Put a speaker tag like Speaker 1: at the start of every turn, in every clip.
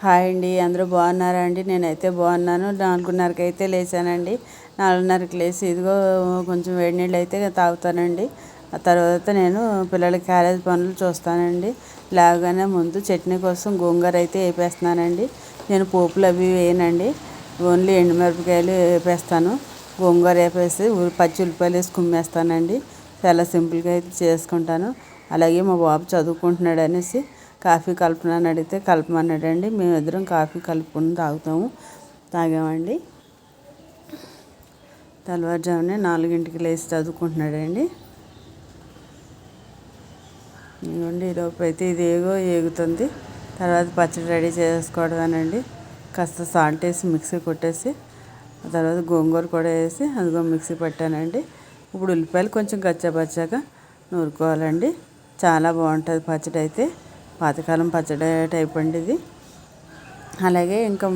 Speaker 1: Hi అండి అందరూ బాగున్నారా అండి? నేనైతే బాగున్నాను. నాలుగున్నరకి అయితే లేచానండి. నాలుగున్నరకి లేచి ఇదిగో కొంచెం వేడి నీళ్ళు అయితే తాగుతానండి. ఆ తర్వాత నేను పిల్లల క్యారేజ్ పనులు చూస్తానండి. లేవగానే ముందు చట్నీ కోసం గోంగూర అయితే వేపేస్తున్నానండి. నేను పోపులు అవి వేయనండి. ఓన్లీ ఎండుమిరపకాయలు వేపేస్తాను. గోంగూర వేపేసి పచ్చి ఉల్లిపాయలు వేసి కుమ్మేస్తానండి. చాలా సింపుల్గా అయితే చేసుకుంటాను. అలాగే మా బాబు చదువుకుంటున్నాడు అనేసి కాఫీ కలుపునని అడిగితే కలపమన్నాడండి మేమిద్దరం కాఫీ కలుపుకుని తాగుతాము. తాగామండి. తెల్లవారుజామునే నాలుగింటికి లేచి చదువుకుంటున్నాడండి. ఇదిగోండి ఈలోపు అయితే ఇది ఏగో ఏగుతుంది. తర్వాత పచ్చడి రెడీ చేసుకోవడమేనండి. కాస్త సాల్ట్ వేసి మిక్సీ కొట్టేసి తర్వాత గోంగూర కూడా వేసి అదిగో మిక్సీ పెట్టానండి. ఇప్పుడు ఉల్లిపాయలు కొంచెం గచ్చపచ్చాక నూరుకోవాలండి. చాలా బాగుంటుంది పచ్చడి అయితే పాతకాలం పచ్చడి టైప్ అండి ఇది. అలాగే ఇంకా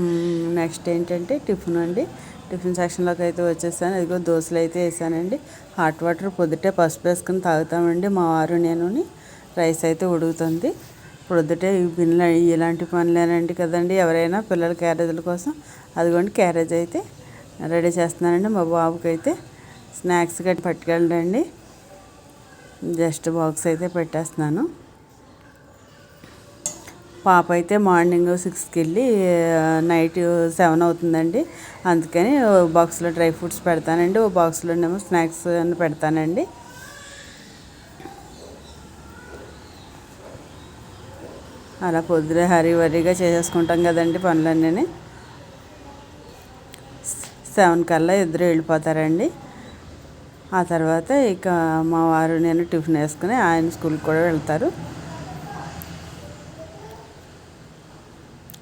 Speaker 1: నెక్స్ట్ ఏంటంటే టిఫిన్ అండి. టిఫిన్ సెక్షన్లోకి అయితే వచ్చేసాను. ఇదిగో దోశలు అయితే వేసానండి. హాట్ వాటర్ పొద్దుటే పసుపు వేసుకుని తాగుతామండి మా వారు నేను రైస్ అయితే ఉడుకుతుంది. పొద్దుటే ఈ పిల్లలు ఇలాంటి పనులేనండి కదండి. ఎవరైనా పిల్లల క్యారేజీల కోసం అదిగోండి క్యారేజ్ అయితే రెడీ చేస్తున్నానండి. మా బాబుకి అయితే స్నాక్స్ గట్టి పట్టుకెళ్ళండి. జస్ట్ బాక్స్ అయితే పెట్టేస్తున్నాను. పాప అయితే మార్నింగ్ సిక్స్కి వెళ్ళి నైట్ సెవెన్ అవుతుందండి. అందుకని బాక్స్లో డ్రై ఫ్రూట్స్ పెడతానండి. ఓ బాక్స్లోనేమో స్నాక్స్ అని పెడతానండి. అలా పొద్దున హరీ వరీగా చేసేసుకుంటాం కదండి పనులన్నీ సెవెన్ కల్లా ఇద్దరు వెళ్ళిపోతారండి. ఆ తర్వాత ఇక మా వారు నేను టిఫిన్ వేసుకుని ఆయన స్కూల్కి కూడా వెళ్తారు.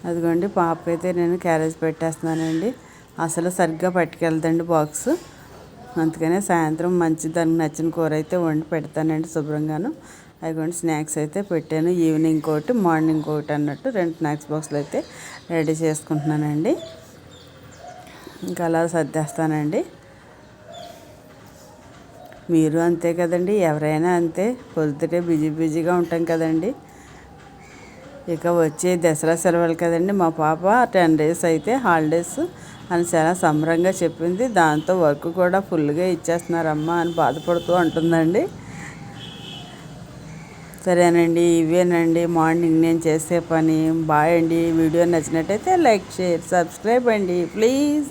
Speaker 1: అదిగోండి పాపకైతే నేను క్యారేజ్ పెట్టేస్తున్నానండి. అసలు సరిగ్గా పట్టుకెళ్తండి బాక్స్. అందుకనే సాయంత్రం మంచి దానికి నచ్చిన కూర అయితే వండి పెడతానండి శుభ్రంగాను. అదిగోండి స్నాక్స్ అయితే పెట్టాను. ఈవినింగ్ ఒకటి మార్నింగ్ ఒకటి అన్నట్టు రెండు స్నాక్స్ బాక్స్లు అయితే రెడీ చేసుకుంటున్నానండి. ఇంకా అలా సర్దేస్తానండి. మీరు అంతే కదండి ఎవరైనా అంతే. పొద్దుటే బిజీ బిజీగా ఉంటాం కదండి. ఇక వచ్చే దసరా సెలవులు కదండి మా పాప టెన్ డేస్ అయితే హాలిడేస్ అని చాలా సంబరంగా చెప్పింది. దాంతో వర్క్ కూడా ఫుల్గా ఇచ్చేస్తున్నారమ్మా అని బాధపడుతూ అంటుందండి. సరేనండి ఇవేనండి మార్నింగ్ నేను చేసే పని. బాయ్ అండి. వీడియో నచ్చినట్టయితే లైక్ షేర్ సబ్స్క్రైబ్ అండి. ప్లీజ్.